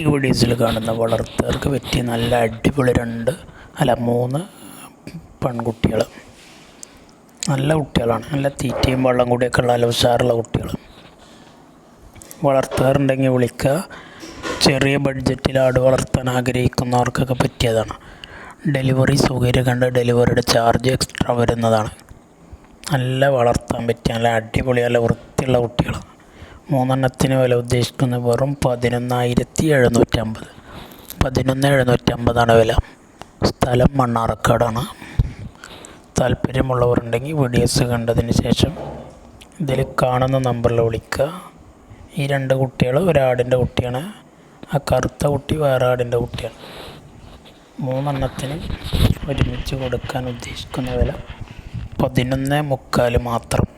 ഈ വീഡിയോസിൽ കാണുന്ന വളർത്തുകാർക്ക് പറ്റിയ നല്ല അടിപൊളി രണ്ട് അല്ല മൂന്ന് പെൺകുട്ടികൾ നല്ല കുട്ടികളാണ്. നല്ല തീറ്റയും വെള്ളം കൂടിയൊക്കെ ഉള്ള നല്ല ഉഷാറുള്ള കുട്ടികൾ വളർത്തുകാരുണ്ടെങ്കിൽ വിളിക്കുക. ചെറിയ ബഡ്ജറ്റിൽ ആട് വളർത്താൻ ആഗ്രഹിക്കുന്നവർക്കൊക്കെ പറ്റിയതാണ്. ഡെലിവറി സൗകര്യം കണ്ട് ഡെലിവറിയുടെ ചാർജ് എക്സ്ട്രാ വരുന്നതാണ്. നല്ല വളർത്താൻ പറ്റിയ നല്ല അടിപൊളി നല്ല വൃത്തിയുള്ള കുട്ടികൾ മൂന്നെണ്ണത്തിന് വില ഉദ്ദേശിക്കുന്നത് വെറും പതിനൊന്നായിരത്തി എഴുന്നൂറ്റമ്പത് പതിനൊന്ന് എഴുന്നൂറ്റമ്പതാണ് വില. സ്ഥലം മണ്ണാർക്കാടാണ്. താല്പര്യമുള്ളവരുണ്ടെങ്കിൽ വീഡിയോസ് കണ്ടതിന് ശേഷം ഇതിൽ കാണുന്ന നമ്പറിൽ വിളിക്കുക. ഈ രണ്ട് കുട്ടികൾ ഒരാടിന്റെ കുട്ടിയാണ്. ആ കറുത്ത കുട്ടി വേറെ ആടിന്റെ കുട്ടിയാണ്. മൂന്നെണ്ണത്തിന് ഒരുമിച്ച് കൊടുക്കാൻ ഉദ്ദേശിക്കുന്ന വില പതിനൊന്ന് മുക്കാൽ മാത്രം.